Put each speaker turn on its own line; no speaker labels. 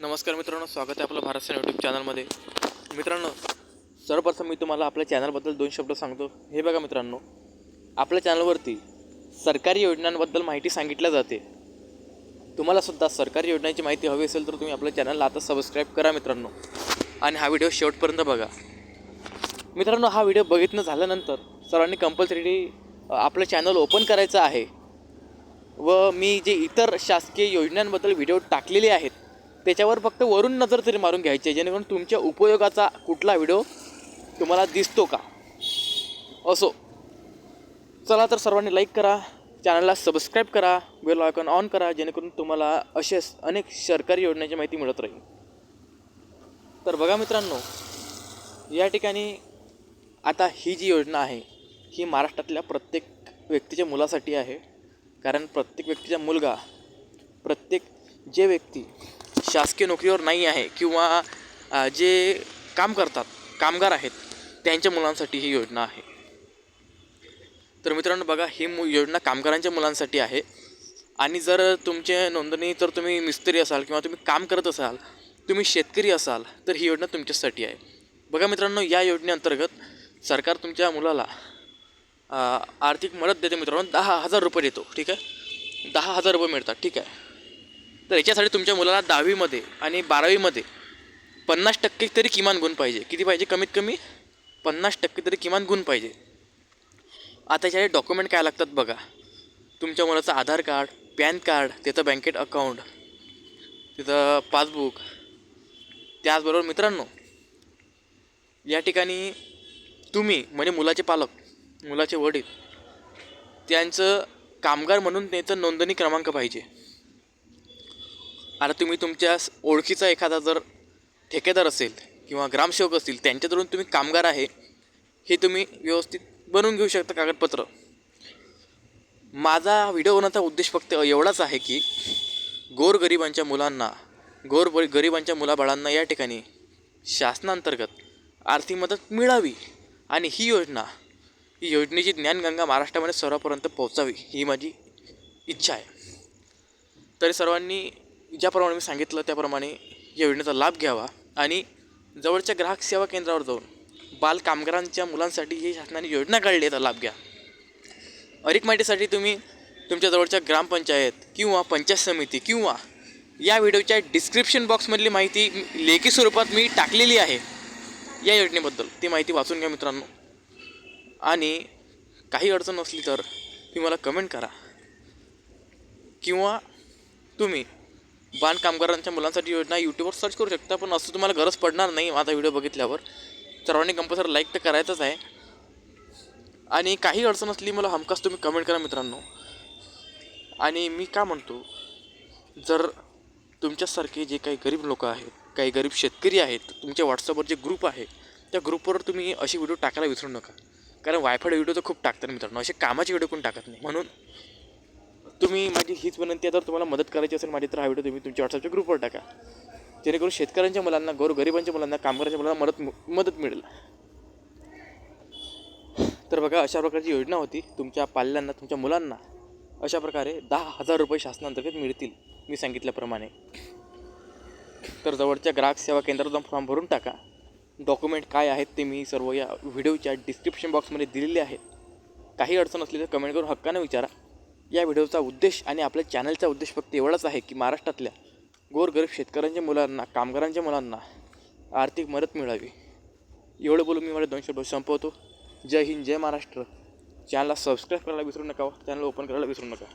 नमस्कार मित्रांनो स्वागत आहे आपलं भारत सेना यूट्यूब चॅनलमध्ये मित्रांनो सर्वप्रथम मी तुम्हाला आपल्या चॅनलबद्दल दोन शब्द सांगतो. हे बघा मित्रांनो आपल्या चॅनलवरती सरकारी योजनांबद्दल माहिती सांगितल्या जाते. तुम्हाला सुद्धा सरकारी योजनांची माहिती हवी असेल तर तुम्ही आपल्या चॅनलला आता सबस्क्राईब करा मित्रांनो. आणि हा व्हिडिओ शेवटपर्यंत बघा. मित्रांनो हा व्हिडिओ बघितलं झाल्यानंतर सर्वांनी कंपल्सरी आपलं चॅनल ओपन करायचं आहे. व मी जे इतर शासकीय योजनांबद्दल व्हिडिओ टाकलेले आहेत त्याच्यावर फक्त वरून नजर तरी मारून घ्यायची जेणेकरून तुमच्या उपयोगाचा कुठला व्हिडिओ तुम्हाला दिसतो का? असो. चला तर सर्वांनी लाईक करा चॅनलला सबस्क्राईब करा बेल आयकॉन ऑन करा जेणेकरून तुम्हाला असेच अनेक सरकारी योजनेची माहिती मिळत राहील. तर बघा मित्रांनो या ठिकाणी आता ही जी योजना आहे ही महाराष्ट्रातल्या प्रत्येक व्यक्तीच्या मुलासाठी आहे. कारण प्रत्येक व्यक्तीचा मुलगा प्रत्येक जे व्यक्ती शासकीय नोकरीवर नाही आहे किंवा जे काम करतात कामगार आहेत त्यांच्या मुलांसाठी ही योजना आहे. तर मित्रांनो बघा ही मु योजना कामगारांच्या मुलांसाठी आहे. आणि जर तुमचे नोंदणी तर तुम्ही मिस्त्री असाल किंवा तुम्ही काम करत असाल तुम्ही शेतकरी असाल तर ही योजना तुमच्यासाठी आहे. बघा मित्रांनो या योजनेअंतर्गत सरकार तुमच्या मुलाला आर्थिक मदत देते मित्रांनो दहा हजार रुपये देतो ठीक आहे? दहा हजार रुपये मिळतात ठीक आहे? तर याच्यासाठी तुमच्या मुलाला दहावीमध्ये आणि बारावीमध्ये पन्नास टक्के तरी किमान गुण पाहिजे. किती पाहिजे? कमीत कमी पन्नास टक्के तरी किमान गुण पाहिजे. आता याच्यासाठी डॉक्युमेंट काय लागतात बघा. तुमच्या मुलाचं आधार कार्ड पॅन कार्ड त्याचं बँकेत अकाउंट तिथं पासबुक त्याचबरोबर मित्रांनो या ठिकाणी तुम्ही म्हणजे मुलाचे पालक मुलाचे वडील त्यांचं कामगार म्हणून त्याचं नोंदणी क्रमांक पाहिजे. आता तुम्ही तुमच्या ओळखीचा एखादा जर ठेकेदार असेल किंवा ग्रामसेवक असतील त्यांच्याकडून तुम्ही कामगार आहे हे तुम्ही व्यवस्थित बनवून घेऊ शकता कागदपत्र. माझा व्हिडिओ बनवण्याचा उद्देश फक्त एवढाच आहे की गोरगरिबांच्या मुलांना गोर गरिबांच्या मुलाबाळांना या ठिकाणी शासनांतर्गत आर्थिक मदत मिळावी आणि ही योजना ही योजनेची ज्ञानगंगा महाराष्ट्रामध्ये सर्वांपर्यंत पोहोचावी ही माझी इच्छा आहे. तरी सर्वांनी ज्याप्रमाणे मी सांगितलं त्याप्रमाणे या योजनेचा लाभ घ्यावा आणि जवळच्या ग्राहक सेवा केंद्रावर जाऊन बाल कामगारांच्या मुलांसाठी ही शासनाने योजना काढली आहे, लाभ घ्या. अधिक माहितीसाठी तुम्ही तुमच्या जवळच्या ग्रामपंचायत किंवा पंचायत समिती किंवा या व्हिडिओच्या डिस्क्रिप्शन बॉक्समधली माहिती लेखी स्वरूपात मी टाकलेली आहे या योजनेबद्दल. ती माहिती वाचून घ्या मित्रांनो. आणि काही अडचण असली तर तुम्ही मला कमेंट करा. किंवा तुम्ही बाण कामगारांच्या मुलांसाठी योजना यूट्यूबवर सर्च करू शकता पण असं तुम्हाला गरज पडणार नाही माझा व्हिडिओ बघितल्यावर. सर्वांनी कंपल्सरी लाईक तर करायचंच आहे. आणि काही अडचण असली मला हमखास तुम्ही कमेंट करा मित्रांनो. आणि मी का म्हणतो जर तुमच्यासारखे जे काही गरीब लोक आहेत काही गरीब शेतकरी आहेत तुमच्या व्हॉट्सअपवर जे ग्रुप आहे त्या ग्रुपवर तुम्ही असे व्हिडिओ टाकायला विसरू नका. कारण वायफाय व्हिडिओ तर खूप टाकतात मित्रांनो. असे कामाचे व्हिडिओ कोण टाकत नाही. म्हणून तुम्ही माझी हीच विनंती आहे जर तुम्हाला मदत करायची असेल माझी तर हा व्हिडिओ तुम्ही तुमच्या व्हॉट्सअपच्या ग्रुपवर टाका. जेणेकरून शेतकऱ्यांच्या मुलांना गोर गरिबांच्या मुलांना कामगारांच्या मुलांना मदत मदत मिळेल. तर बघा अशा प्रकारची योजना होती. तुमच्या पाल्यांना तुमच्या मुलांना अशा प्रकारे दहा हजार रुपये शासनांतर्गत मिळतील मी सांगितल्याप्रमाणे. तर जवळच्या ग्राहक सेवा केंद्रात जाऊन फॉर्म भरून टाका. डॉक्युमेंट काय आहेत ते मी सर्व या व्हिडिओच्या डिस्क्रिप्शन बॉक्समध्ये दिलेले आहेत. काही अडचण असली तर कमेंट करून हक्काने विचारा. या व्हिडिओचा उद्देश आणि आपल्या चॅनलचा उद्देश फक्त एवढाच आहे की महाराष्ट्रातल्या गोरगरीब शेतकऱ्यांच्या मुलांना कामगारांच्या मुलांना आर्थिक मदत मिळावी. एवढं बोलून मी मला दोन शब्द संपवतो. जय हिंद जय महाराष्ट्र. चॅनलला सबस्क्राईब करायला विसरू नका हो. चॅनल ओपन करायला विसरू नका.